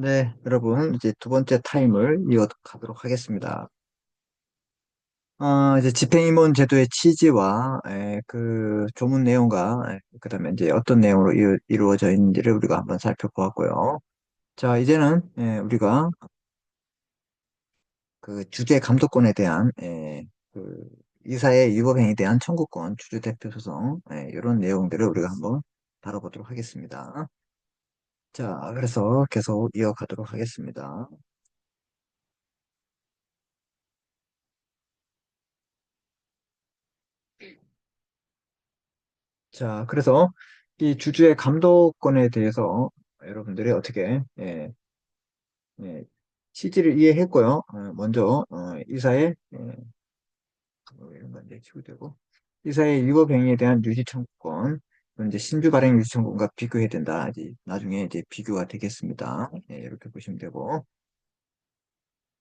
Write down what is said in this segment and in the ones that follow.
네, 여러분, 이제 두 번째 타임을 이어가도록 하겠습니다. 어, 이제 집행임원 제도의 취지와 에, 그 조문 내용과 에, 그다음에 이제 어떤 내용으로 이루, 이루어져 있는지를 우리가 한번 살펴보았고요. 자, 이제는 에, 우리가 그 주재 감독권에 대한 에, 그 이사의 위법행위에 대한 청구권, 주주대표 소송 에, 이런 내용들을 우리가 한번 다뤄보도록 하겠습니다. 자, 그래서 계속 이어가도록 하겠습니다. 자, 그래서 이 주주의 감독권에 대해서 여러분들이 어떻게 예, 예, 취지를 이해했고요. 어, 먼저 어, 이사의 예, 뭐 이사의 위법 행위에 대한 유지 청구권, 이제 신주 발행 청구권과 비교해야 된다. 이제 나중에 이제 비교가 되겠습니다. 예, 이렇게 보시면 되고.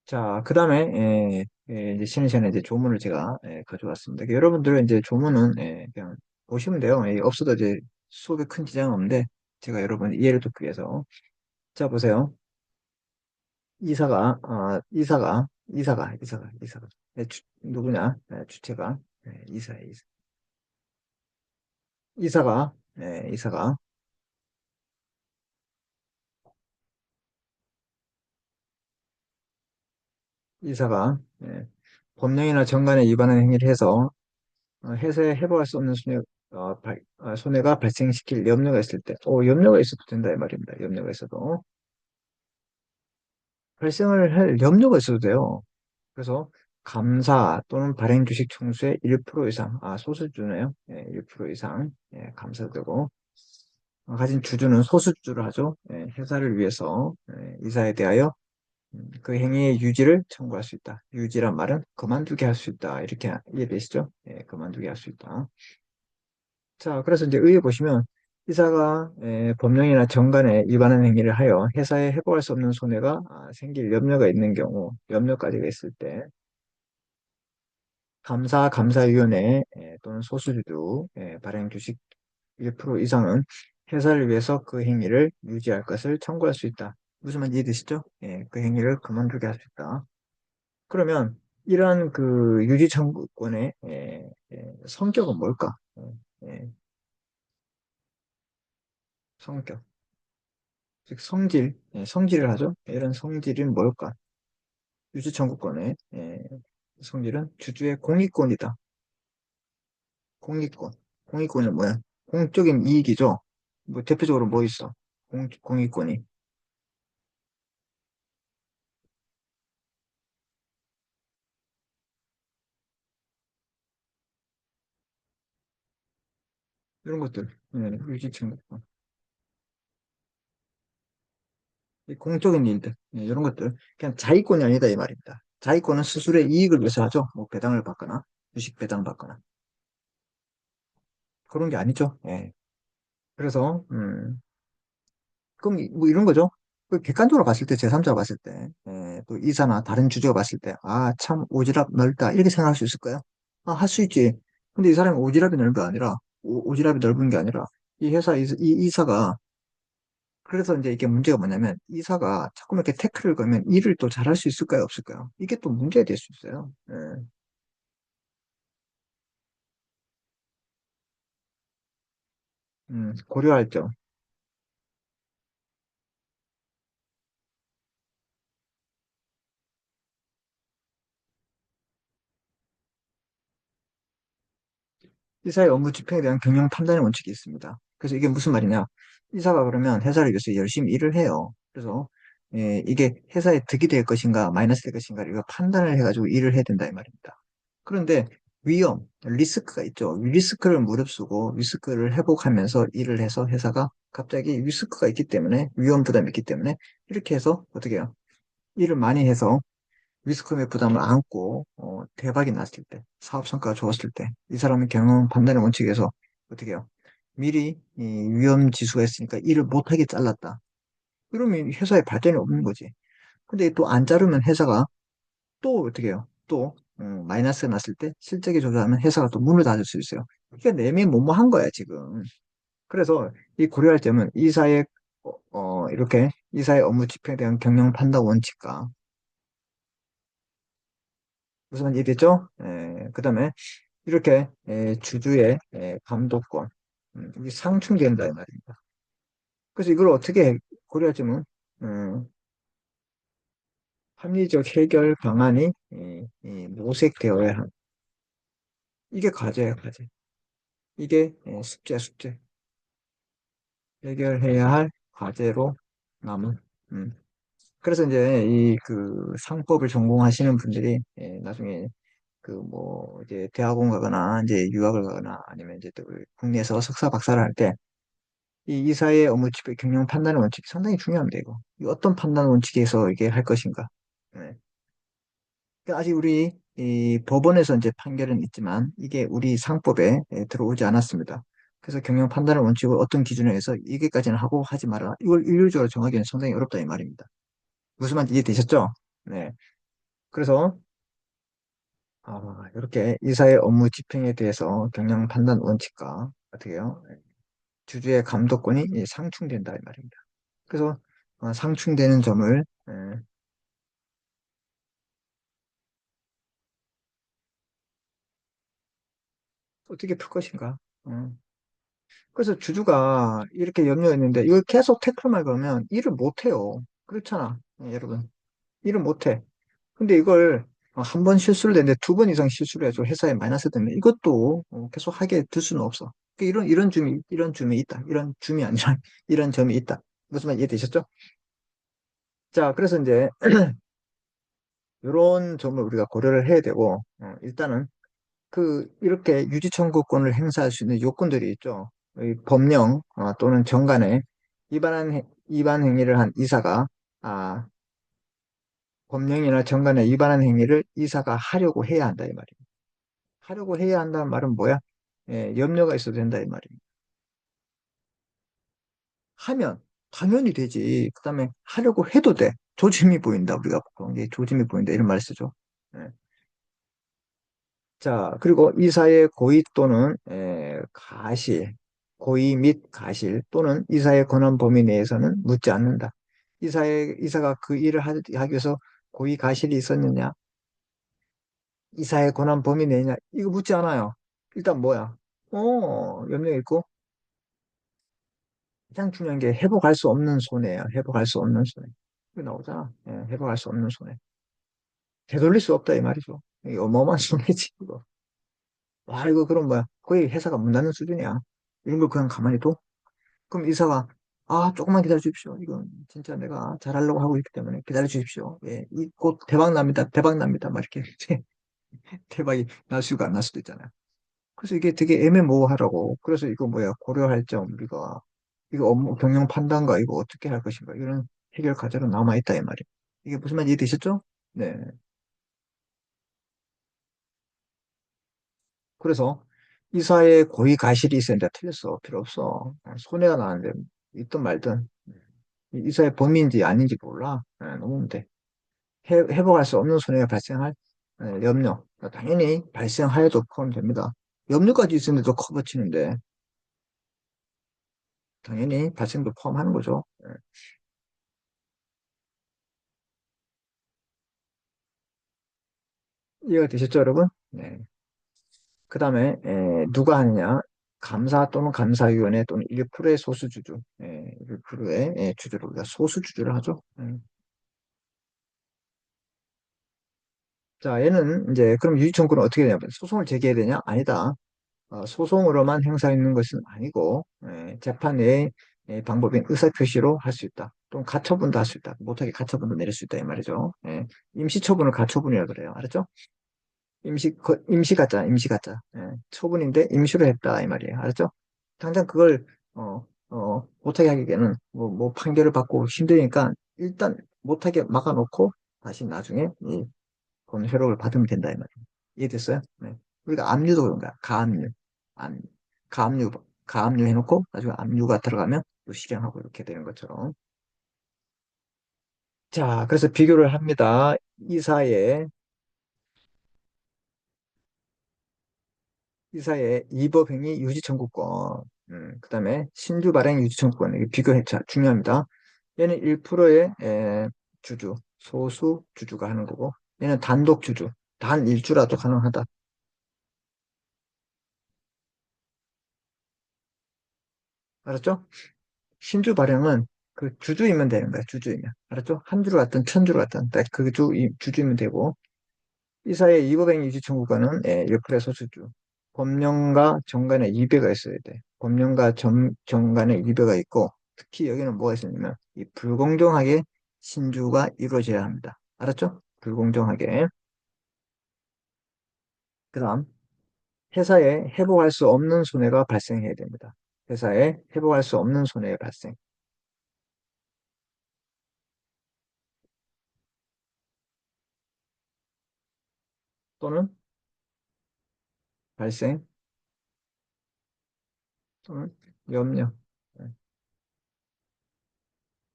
자, 그 다음에, 예, 예, 이제 쉬는 시간에 이제 조문을 제가 예, 가져왔습니다. 그러니까 여러분들은 이제 조문은 예, 그냥 보시면 돼요. 예, 없어도 이제 수업에 큰 지장은 없는데, 제가 여러분 이해를 돕기 위해서. 자, 보세요. 이사가, 아, 이사가, 이사가, 이사가, 이사가. 예, 주, 누구냐? 예, 주체가, 예, 이사야, 이사. 이사가, 예, 이사가, 이사가, 예, 법령이나 정관에 위반하는 행위를 해서 어, 해서에 해부할 수 없는 손해, 어, 발- 어, 손해가 발생시킬 염려가 있을 때, 오, 염려가 있어도 된다, 이 말입니다. 염려가 있어도. 발생을 할 염려가 있어도 돼요. 그래서 감사 또는 발행 주식 총수의 1% 이상, 아, 소수주네요. 예, 1% 이상, 예, 감사되고, 어, 가진 주주는 소수주를 하죠. 예, 회사를 위해서, 예, 이사에 대하여 음, 그 행위의 유지를 청구할 수 있다. 유지란 말은 그만두게 할 수 있다. 이렇게 이해되시죠? 예, 그만두게 할 수 있다. 자, 그래서 이제 의에 보시면 이사가 에, 법령이나 정관에 위반한 행위를 하여 회사에 해고할 수 없는 손해가 아, 생길 염려가 있는 경우, 염려까지가 있을 때 감사 감사위원회 에, 또는 소수주 에, 발행 주식 1% 이상은 회사를 위해서 그 행위를 유지할 것을 청구할 수 있다. 무슨 말인지 이해되시죠? 예, 그 행위를 그만두게 할 수 있다. 그러면 이러한 그 유지 청구권의 에, 에, 성격은 뭘까? 예, 예, 성격. 즉 성질, 예, 성질을 하죠. 이런 성질은 뭘까? 유지 청구권의 예, 성질은 주주의 공익권이다. 공익권. 공익권은 뭐야? 공적인 이익이죠. 뭐 대표적으로 뭐 있어? 공, 공익권이. 이런 것들. 예, 유지 청구권. 이 공적인 일들. 예, 이런 것들. 그냥 자기권이 아니다 이 말입니다. 자기권은 스스로의 이익을 위해서 하죠. 뭐 배당을 받거나 주식 배당 받거나 그런 게 아니죠. 예. 그래서 음, 그럼 이- 뭐 이런 거죠. 그 객관적으로 봤을 때, 제3자가 봤을 때, 예, 또 이사나 다른 주주가 봤을 때, 아, 참 오지랖 넓다. 이렇게 생각할 수 있을까요? 아, 할 수 있지. 근데 이 사람이 오지랖이 넓은 게 아니라, 오, 오지랖이 넓은 게 아니라, 이 회사, 이, 이 이사가, 그래서 이제 이게 문제가 뭐냐면, 이사가 자꾸 이렇게 태클을 걸면 일을 또 잘할 수 있을까요? 없을까요? 이게 또 문제가 될 수 있어요. 예, 음, 고려할 점. 이사의 업무 집행에 대한 경영 판단의 원칙이 있습니다. 그래서 이게 무슨 말이냐? 이사가 그러면 회사를 위해서 열심히 일을 해요. 그래서 예, 이게 회사에 득이 될 것인가 마이너스 될 것인가 이거 판단을 해가지고 일을 해야 된다 이 말입니다. 그런데 위험, 리스크가 있죠. 리스크를 무릅쓰고 리스크를 회복하면서 일을 해서 회사가 갑자기 리스크가 있기 때문에 위험 부담이 있기 때문에 이렇게 해서 어떻게 해요? 일을 많이 해서 리스크의 부담을 안고 어, 대박이 났을 때, 사업 성과가 좋았을 때, 이 사람의 경영 판단의 원칙에서 어떻게 해요? 미리 이 위험 지수가 있으니까 일을 못하게 잘랐다. 그러면 회사에 발전이 없는 거지. 근데 또 안 자르면 회사가 또 어떻게 해요? 또 음, 마이너스가 났을 때 실적이 조절하면 회사가 또 문을 닫을 수 있어요. 그러니까 내면 뭐뭐한 거야 지금. 그래서 이 고려할 점은 이사의 어, 어, 이렇게 이사의 업무 집행에 대한 경영 판단 원칙과 무슨 말인지 이해됐죠? 예, 그다음에 이렇게 예, 주주의 예, 감독권 음, 이게 상충된다 이 말입니다. 그래서 이걸 어떻게 고려하자면 음, 합리적 해결 방안이 이, 이 모색되어야 한 이게 과제예요, 과제. 이게 예, 숙제, 숙제. 해결해야 할 과제로 남은. 음. 그래서 이제 이 그 상법을 전공하시는 분들이 예, 나중에 그 뭐 이제 대학원 가거나 이제 유학을 가거나 아니면 이제 또 국내에서 석사 박사를 할 때 이 이사의 업무 집행 경영 판단 원칙이 상당히 중요합니다, 이거. 이 어떤 판단 원칙에서 이게 할 것인가. 네. 그러니까 아직 우리 이 법원에서 이제 판결은 있지만 이게 우리 상법에 예, 들어오지 않았습니다. 그래서 경영 판단을 원칙으로 어떤 기준에 의해서 이게까지는 하고 하지 말아라. 이걸 일률적으로 정하기는 상당히 어렵다 이 말입니다. 무슨 말인지 이해되셨죠? 네. 그래서 아, 이렇게 이사의 업무 집행에 대해서 경영 판단 원칙과 어떻게 해요? 주주의 감독권이 상충된다 이 말입니다. 그래서 어, 상충되는 점을 예, 어떻게 풀 것인가? 어. 그래서 주주가 이렇게 염려했는데 이걸 계속 태클만 걸면 일을 못해요. 그렇잖아, 예, 여러분. 일을 못해. 근데 이걸 한 번 실수를 했는데 두 번 이상 실수를 해서 회사에 마이너스 되면 이것도 어, 계속 하게 둘 수는 없어. 그 이런 이런 점이 이런 점이 있다. 이런 점이 아니라 이런 점이 있다. 무슨 말 이해되셨죠? 자, 그래서 이제 이런 점을 우리가 고려를 해야 되고 어, 일단은 그 이렇게 유지 청구권을 행사할 수 있는 요건들이 있죠. 이 법령 어, 또는 정관에 위반한 행- 위반 행위를 한 이사가 아, 법령이나 정관에 위반한 행위를 이사가 하려고 해야 한다 이 말이에요. 하려고 해야 한다는 말은 뭐야? 예, 염려가 있어도 된다 이 말이에요. 하면 당연히 되지. 그 다음에 하려고 해도 돼. 조짐이 보인다. 우리가 게 조짐이 보인다 이런 말 쓰죠. 예. 자, 그리고 이사의 고의 또는 에, 가실, 고의 및 가실 또는 이사의 권한 범위 내에서는 묻지 않는다. 이사의 이사가 그 일을 하, 기 위해서 고의 가실이 있었느냐? 이사의 권한 범위 내냐? 이거 묻지 않아요. 일단 뭐야? 어, 염려 있고 가장 중요한 게 회복할 수 없는 손해야. 회복할 수 없는 손해. 이거 나오잖아. 예, 회복할 수 없는 손해. 되돌릴 수 없다 이 말이죠. 이거 어마어마한 손해지 이거. 와, 이거 그럼 뭐야? 거의 회사가 문 닫는 수준이야. 이런 걸 그냥 가만히 둬? 그럼 이사가, 아, 조금만 기다려 주십시오. 이건 진짜 내가 잘하려고 하고 있기 때문에 기다려 주십시오. 예, 이곧 대박 납니다. 대박 납니다. 막 이렇게 대박이 날 수가 안 날 수도 있잖아요. 그래서 이게 되게 애매모호하라고. 그래서 이거 뭐야? 고려할 점, 우리가. 이거 업무 경영 판단과 이거 어떻게 할 것인가. 이런 해결 과제로 남아 있다, 이 말이에요. 이게 무슨 말인지 이해되셨죠? 네. 그래서 이사의 고의 가실이 있었는데 틀렸어. 필요 없어. 손해가 나는데 있든 말든 이사의 범인인지 아닌지 몰라. 예, 넘으면 돼. 해, 회복할 수 없는 손해가 발생할 예, 염려. 당연히 발생하여도 포함됩니다. 염려까지 있었는데도 커버치는데 당연히 발생도 포함하는 거죠. 예. 이해가 되셨죠, 여러분? 네. 그 다음에 누가 하느냐? 감사 또는 감사위원회 또는 1%의 소수주주, 예, 1%의 예, 주주를 우리가 소수주주를 하죠. 음. 자, 얘는 이제 그럼 유지청구는 어떻게 되냐면 소송을 제기해야 되냐? 아니다. 어, 소송으로만 행사하는 것은 아니고 예, 재판 외의 예, 방법인 의사표시로 할 수 있다. 또는 가처분도 할 수 있다. 못하게 가처분도 내릴 수 있다 이 말이죠. 예, 임시처분을 가처분이라 그래요. 알았죠? 임시 거- 임시 가짜, 임시 가짜. 예, 처분인데 임시로 했다 이 말이에요. 알았죠? 당장 그걸 어, 어, 못하게 하기에는 뭐, 뭐 판결을 받고 힘드니까 일단 못하게 막아놓고 다시 나중에 이 권혜록을 받으면 된다 이 말이에요. 이해됐어요? 네. 우리가 압류도 그런 거야. 가압류. 압, 가압류, 가압류 해놓고 나중에 압류가 들어가면 또 실행하고 이렇게 되는 것처럼. 자, 그래서 비교를 합니다. 이사의 이사의 이법행위 유지 청구권. 음, 그 다음에 신주 발행 유지 청구권 이게 비교해 자 중요합니다. 얘는 1%의 에, 주주 소수 주주가 하는 거고 얘는 단독 주주 단 일주라도 가능하다. 알았죠? 신주 발행은 그 주주이면 되는 거야. 주주이면 알았죠? 한 주를 갖든 천 갖든 딱그 주, 주주이면 되고 이사의 이법행 유지 청구권은 예, 1%의 소수주 법령과 정관의 이배가 있어야 돼. 법령과 정, 정관의 이배가 있고 특히 여기는 뭐가 있었냐면 이 불공정하게 신주가 이루어져야 합니다. 알았죠? 불공정하게. 그 다음 회사에 회복할 수 없는 손해가 발생해야 됩니다. 회사에 회복할 수 없는 손해의 발생. 또는 발생 또는 염려. 네.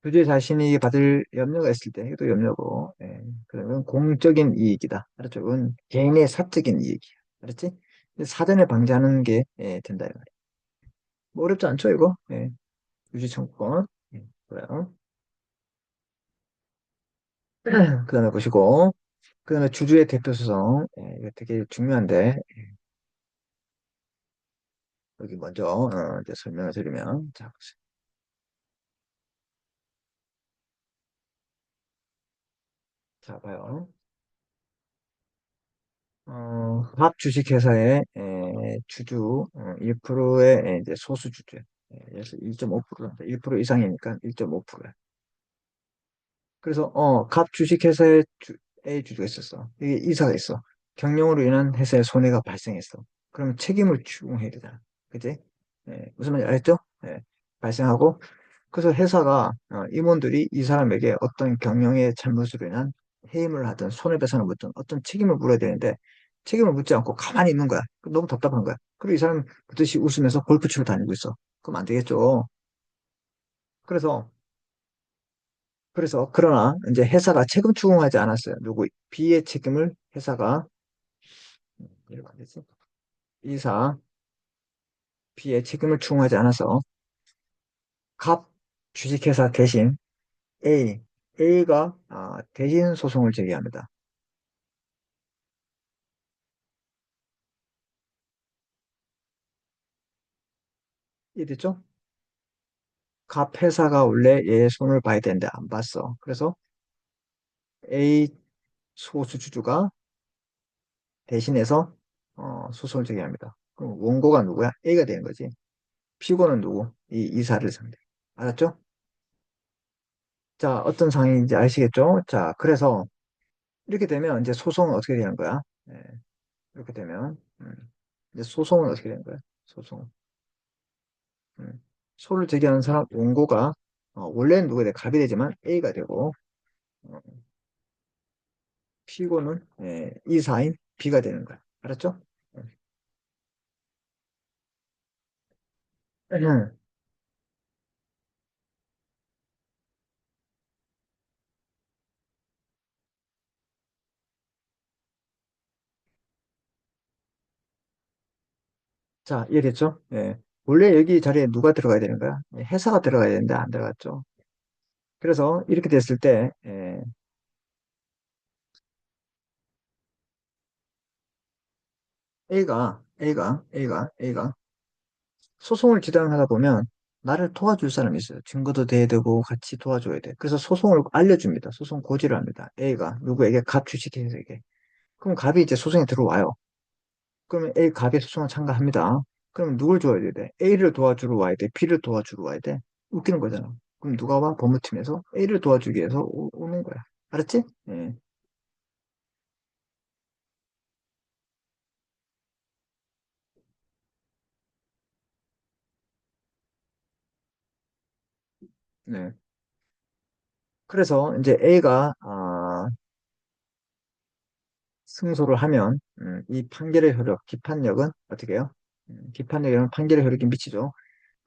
주주 자신이 받을 염려가 있을 때 이것도 염려고 예. 그러면 공적인 이익이다. 알았죠? 이건 개인의 사적인 이익이야. 알았지? 사전에 방지하는 게 예, 된다. 이거. 뭐 어렵지 않죠, 이거? 예. 유지 청구권. 예, 그래요. 그 다음에 보시고, 그 다음에 주주의 대표 소송. 예, 이거 되게 중요한데, 여기 먼저, 어, 이제 설명을 드리면, 자, 보세요. 자, 봐요. 어, 합 주식회사의 에, 주주 어, 1%의 이제 소수 주주. 예, 그래서 1.5%, 1% 이상이니까 1.5%야. 그래서 어, 갑 주식회사의 주, 주주가 있었어. 이게 이사가 있어. 경영으로 인한 회사에 손해가 발생했어. 그러면 책임을 추궁해야 되잖아. 그지? 예, 무슨 말인지 알겠죠? 예, 발생하고 그래서 회사가 어, 임원들이 이 사람에게 어떤 경영의 잘못으로 인한 해임을 하든 손해배상을 묻든 어떤 책임을 물어야 되는데 책임을 묻지 않고 가만히 있는 거야. 너무 답답한 거야. 그리고 이 사람 그듯이 웃으면서 골프 치러 다니고 있어. 그럼 안 되겠죠. 그래서 그래서 그러나 이제 회사가 책임 추궁하지 않았어요. 누구 B의 책임을 회사가? 이사 B의 책임을 추궁하지 않아서 갑 주식회사 대신 A A가 아, 대신 소송을 제기합니다. 이해됐죠? 갑 회사가 원래 얘 손을 봐야 되는데 안 봤어. 그래서 A 소수 주주가 대신해서 어, 소송을 제기합니다. 그럼 원고가 누구야? A가 되는 거지. 피고는 누구? 이 이사를 상대. 알았죠? 자, 어떤 상황인지 아시겠죠? 자, 그래서 이렇게 되면 이제 소송은 어떻게 되는 거야? 네, 이렇게 되면 음, 이제 소송은 어떻게 되는 거야? 소송. 음, 소를 제기하는 사람 원고가 어, 원래는 누구에 대해 갑이 되지만 A가 되고 어, 피고는 예, 이사인 B가 되는 거야. 알았죠? 음. 자, 이해됐죠? 예. 원래 여기 자리에 누가 들어가야 되는 거야? 예, 회사가 들어가야 되는데 안 들어갔죠. 그래서 이렇게 됐을 때 예, A가 A가 A가 A가 소송을 진행하다 보면 나를 도와줄 사람이 있어요. 증거도 대야 되고 같이 도와줘야 돼. 그래서 소송을 알려줍니다. 소송 고지를 합니다. A가 누구에게 갑 주식회사에게. 그럼 갑이 이제 소송에 들어와요. 그러면 A 갑이 소송을 참가합니다. 그러면 누굴 도와줘야 돼? A를 도와주러 와야 돼? B를 도와주러 와야 돼? 웃기는 거잖아. 그럼 누가 와? 법무팀에서 A를 도와주기 위해서 오, 는 거야. 알았지? 네. 네. 그래서 이제 A가 아, 승소를 하면 음, 이 판결의 효력, 기판력은 어떻게 해요? 음, 기판력이라는 판결의 효력이 미치죠.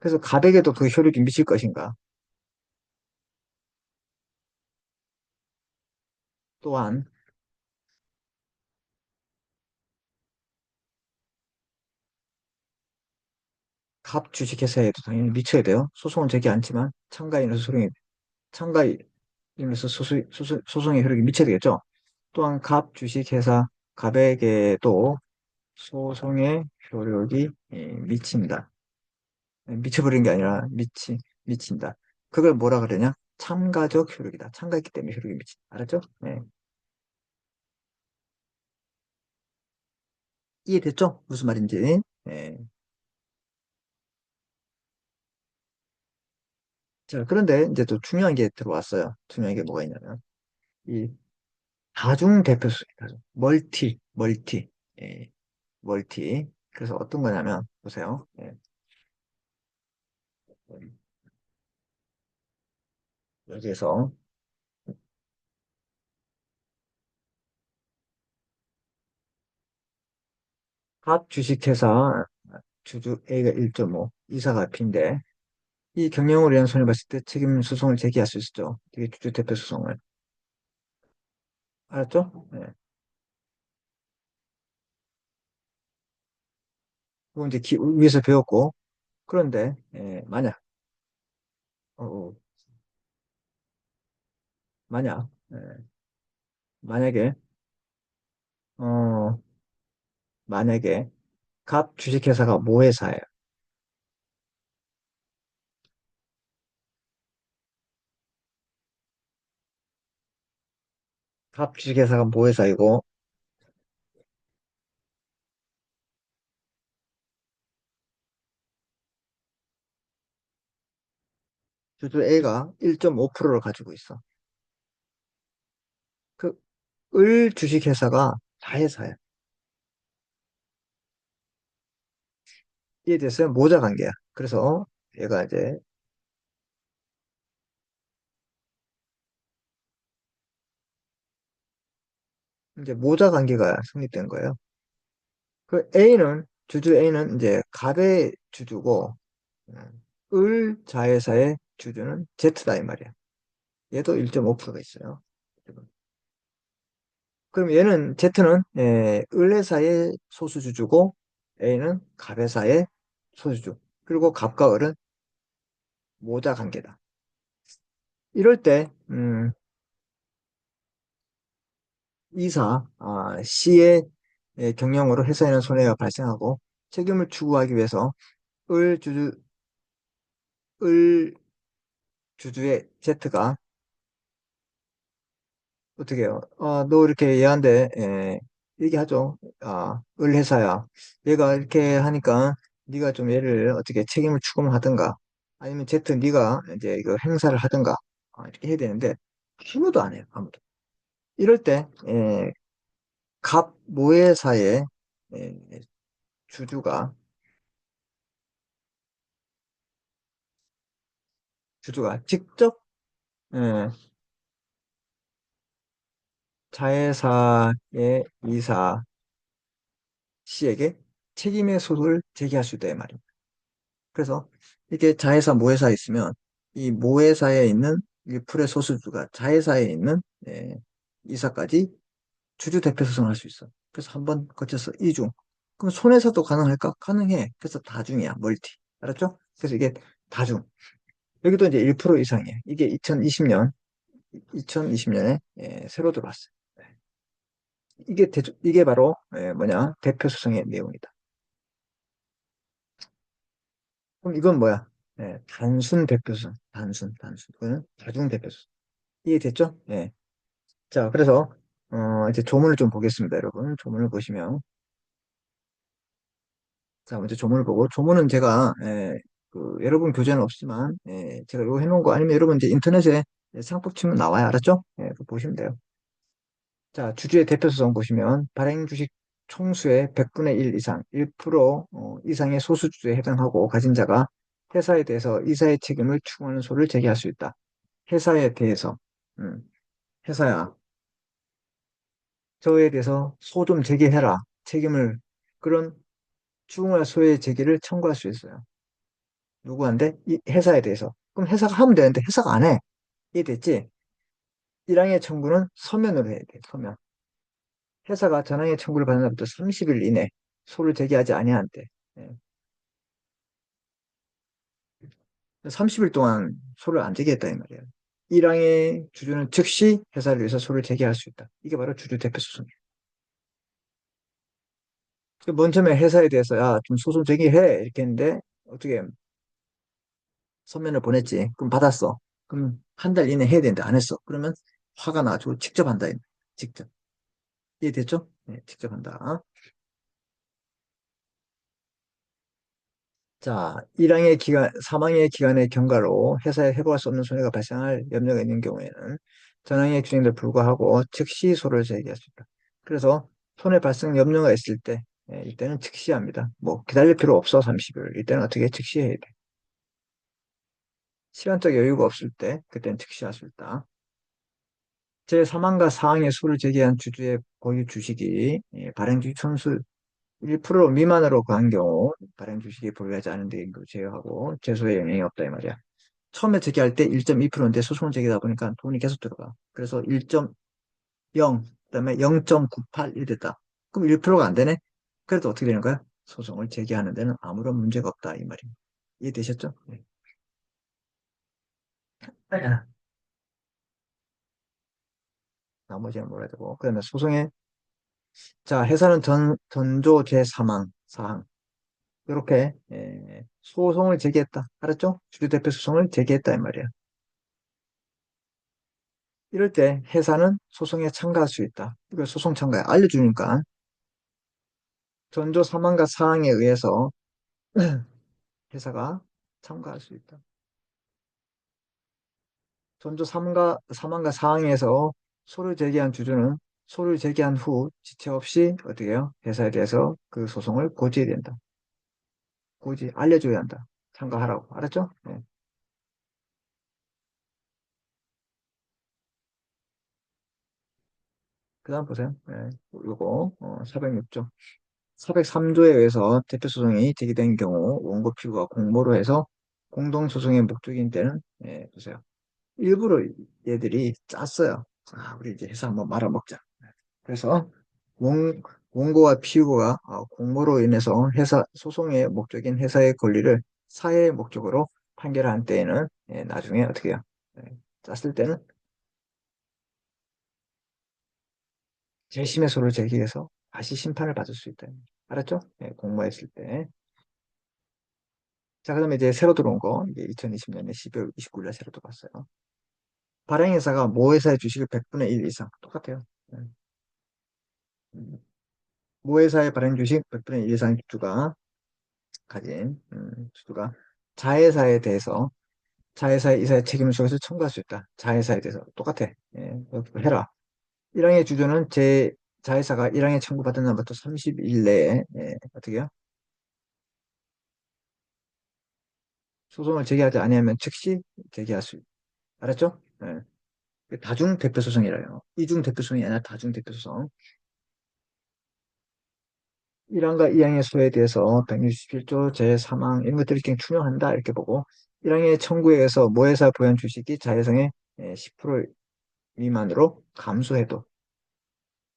그래서 갑에게도 그 효력이 미칠 것인가? 또한 갑 주식회사에도 당연히 미쳐야 돼요. 소송은 제기 않지만 참가인으로서 소송이 참가인으로서 소송, 소송, 소송의 효력이 미쳐야 되겠죠. 또한 갑 주식회사 갑에게도 소송의 효력이 예, 미칩니다. 예, 미쳐버린 게 아니라 미치 미친다. 그걸 뭐라 그러냐? 참가적 효력이다. 참가했기 때문에 효력이 미친다. 알았죠? 네. 이해됐죠? 무슨 말인지. 네. 자, 그런데 이제 또 중요한 게 들어왔어요. 중요한 게 뭐가 있냐면, 이 다중 대표수, 다중. 멀티, 멀티, 예, 멀티. 그래서 어떤 거냐면, 보세요. 예. 여기에서 각 주식회사 주주 A가 1.5, 이사가 B인데, 이 경영으로 인한 손해를 봤을 때 책임 소송을 제기할 수 있었죠. 이게 주주 대표 소송을. 알았죠? 네. 그건 이제 기- 위에서 배웠고, 그런데, 예, 만약, 어, 어, 만약, 예, 만약에, 어, 만약에, 갑 주식회사가 모회사예요. 갑 주식회사가 모회사이고, 주주 A가 1.5%를 가지고 있어. 그, 을 주식회사가 자회사야. 이에 대해서 모자 관계야. 그래서 얘가 이제, 이제 모자 관계가 성립된 거예요. 그 A는, 주주 A는 이제 갑의 주주고, 음, 을 자회사의 주주는 Z다 이 말이야. 얘도 1.5%가 있어요. 그럼 얘는 Z는 예, 을회사의 소수 주주고 A는 갑회사의 소수주. 그리고 갑과 을은 모자 관계다. 이럴 때 음, 이사 아, C의 예, 경영으로 회사에는 손해가 발생하고 책임을 추구하기 위해서 을 주주 을 주주의 Z가 어떻게 해요? 아, 너 이렇게 얘한테 예, 얘기하죠. 아, 을 회사야. 얘가 이렇게 하니까 네가 좀 얘를 어떻게 책임을 추궁하든가 아니면 Z 네가 이제 이거 행사를 하든가 아, 이렇게 해야 되는데 아무도 안 해요. 아무도. 이럴 때 예, 갑 모회사의 예, 주주가 주주가 직접 예, 자회사의 이사 씨에게 책임의 소송을 제기할 수 있다 이 말입니다. 그래서 이게 자회사 모회사에 있으면 이 모회사에 있는 이 풀의 소수주가 자회사에 있는 예, 이사까지 주주 대표 소송을 할수 있어. 그래서 한 번 거쳐서 이중. 그럼 손해사도 가능할까? 가능해. 그래서 다중이야. 멀티. 알았죠? 그래서 이게 다중. 여기도 이제 1% 이상이에요. 이게 2020년, 2020년에 새로 들어왔어요. 네. 이게 대, 이게 바로 예, 뭐냐 대표 소송의 내용이다. 그럼 이건 뭐야? 예, 단순 대표성, 단순, 단순. 이거는 다중 대표성. 이해됐죠? 예. 자, 그래서, 어, 이제 조문을 좀 보겠습니다, 여러분. 조문을 보시면. 자, 먼저 조문을 보고, 조문은 제가, 예, 그, 여러분 교재는 없지만, 예, 제가 이거 해놓은 거 아니면 여러분 이제 인터넷에 상법 치면 나와요. 알았죠? 예, 보시면 돼요. 자, 주주의 대표 소송 보시면, 발행 주식 총수의 100분의 1 이상, 1% 어, 이상의 소수주에 해당하고 가진 자가 회사에 대해서 이사의 책임을 추구하는 소를 제기할 수 있다. 회사에 대해서, 음, 회사야, 저에 대해서 소 좀 제기해라. 책임을, 그런 추궁할 소의 제기를 청구할 수 있어요. 누구한테? 이 회사에 대해서. 그럼 회사가 하면 되는데 회사가 안 해. 이해됐지? 1항의 청구는 서면으로 해야 돼, 서면. 회사가 전항의 청구를 받은 날부터 30일 이내 소를 제기하지 아니한대. 예. 30일 동안 소를 안 제기했다 이 말이에요. 1항의 주주는 즉시 회사를 위해서 소를 제기할 수 있다. 이게 바로 주주 대표 소송이에요. 맨 처음에 회사에 대해서 야, 좀 소송 제기해 이렇게 했는데 어떻게 서면을 보냈지. 그럼 받았어. 그럼 한 달 이내 해야 되는데 안 했어. 그러면 화가 나가지고 직접 한다. 직접. 이해됐죠? 네, 직접 한다. 자, 1항의 기간, 사망의 기간의 경과로 회사에 회복할 수 없는 손해가 발생할 염려가 있는 경우에는 전항의 규정들 불구하고 즉시 소를 제기할 수 있다. 그래서 손해 발생 염려가 있을 때, 예, 이때는 즉시 합니다. 뭐 기다릴 필요 없어, 30일. 이때는 어떻게 즉시 해야 돼. 시간적 여유가 없을 때, 그때는 즉시 할 수 있다. 제3항과 4항의 소를 제기한 주주의 보유 주식이 예, 발행주식 천수 1% 미만으로 간 경우 발행 주식이 보유하지 않은 거 제외하고 제소에 영향이 없다 이 말이야. 처음에 제기할 때 1.2%인데 소송을 제기하다 보니까 돈이 계속 들어가. 그래서 1.0 그다음에 0.98 이렇게 됐다. 그럼 1%가 안 되네. 그래도 어떻게 되는 거야? 소송을 제기하는 데는 아무런 문제가 없다 이 말입니다. 이해되셨죠? 네. 나머지는 몰라야 되고 그다음에 소송의 자 회사는 전, 전조 제3항 사항 이렇게 예, 소송을 제기했다. 알았죠? 주주대표 소송을 제기했다 이 말이야. 이럴 때 회사는 소송에 참가할 수 있다. 이거 소송 참가에 알려주니까 전조 3항과 사항에 의해서 회사가 참가할 수 있다. 전조 3과 3항과 사항에서 소를 제기한 주주는 소를 제기한 후 지체 없이 어떻게 해요? 회사에 대해서 그 소송을 고지해야 된다. 고지 알려줘야 한다. 참가하라고. 알았죠? 네. 그 다음 보세요. 네. 요거 어, 406조. 403조에 의해서 대표 소송이 제기된 경우 원고 피고가 공모로 해서 공동 소송의 목적인 때는 네, 보세요. 일부러 얘들이 짰어요. 아, 우리 이제 회사 한번 말아먹자. 그래서 원, 원고와 피고가 어, 공모로 인해서 회사 소송의 목적인 회사의 권리를 사회의 목적으로 판결한 때에는 예, 나중에 어떻게 해요? 예, 짰을 때는 재심의 소를 제기해서 다시 심판을 받을 수 있다. 알았죠? 예, 공모했을 때. 자, 그 다음에 이제 새로 들어온 거, 이게 2020년에 12월 29일에 새로 들어왔어요. 발행회사가 모 회사의 주식을 100분의 1 이상, 똑같아요. 예. 음. 모회사의 발행 주식 100분의 1 이상 주주가 가진 음, 주주가 자회사에 대해서 자회사의 이사의 책임을 속에서 청구할 수 있다. 자회사에 대해서 똑같아. 예, 해라. 1항의 주주는 제 자회사가 1항에 청구받은 날부터 30일 내에 예, 어떻게 해요? 소송을 제기하지 아니하면 즉시 제기할 수 알았죠? 예. 다중 대표 소송이라요. 이중 대표 소송이 아니라 다중 대표 소송. 1항과 2항의 소에 대해서 167조 제3항 이런 것들을 그냥 충용한다 이렇게 보고 1항의 청구에 의해서 모회사 보현 주식이 자회사의 10% 미만으로 감소해도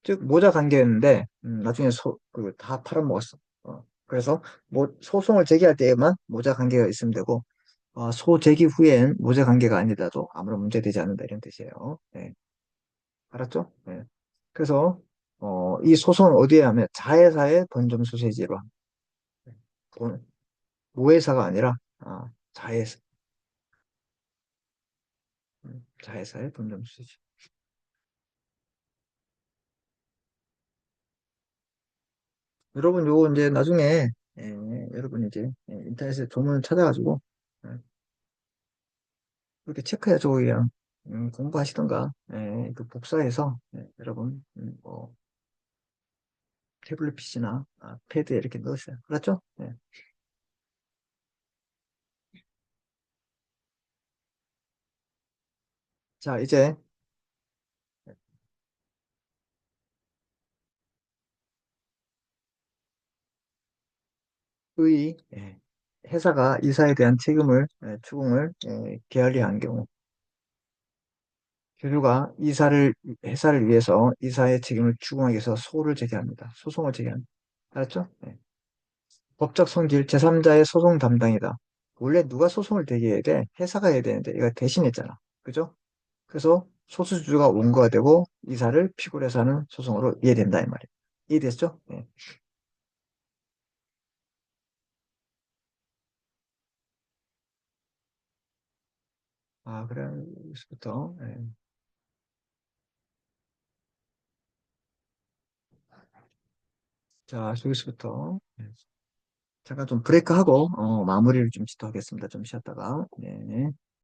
즉 모자 관계였는데 음, 나중에 소, 그, 다 팔아먹었어. 어, 그래서 뭐 소송을 제기할 때에만 모자 관계가 있으면 되고 어, 소 제기 후엔 모자 관계가 아니라도 아무런 문제되지 않는다 이런 뜻이에요. 네. 알았죠? 네. 그래서 어, 이 소송은 어디에 하면 자회사의 본점 소재지로 본, 모회사가 아니라 아, 자회사 음, 자회사의 본점 소재지. 여러분 요거 이제 나중에 예, 여러분 이제 예, 인터넷에 조문을 찾아가지고 예, 이렇게 체크해줘 그냥 음, 공부하시던가 예, 그 복사해서 예, 여러분 음, 뭐 태블릿 PC나 아, 패드에 이렇게 넣으세요. 그렇죠? 네. 자, 이제 의 예, 회사가 이사에 대한 책임을 예, 추궁을 예, 게을리한 경우 교류가 이사를 회사를 위해서 이사의 책임을 추궁하기 위해서 소를 제기합니다. 소송을 제기합니다. 알았죠? 네. 법적 성질 제3자의 소송 담당이다. 원래 누가 소송을 대기해야 돼? 회사가 해야 되는데 얘가 대신했잖아. 그죠? 그래서 소수주가 원고가 되고 이사를 피고로 해서 하는 소송으로 이해된다 이 말이에요. 이해됐죠? 네. 아, 그래. 여기서부터. 네. 자, 여기서부터. 네. 잠깐 좀 브레이크하고 어, 마무리를 좀 짓도록 하겠습니다. 좀 쉬었다가. 네.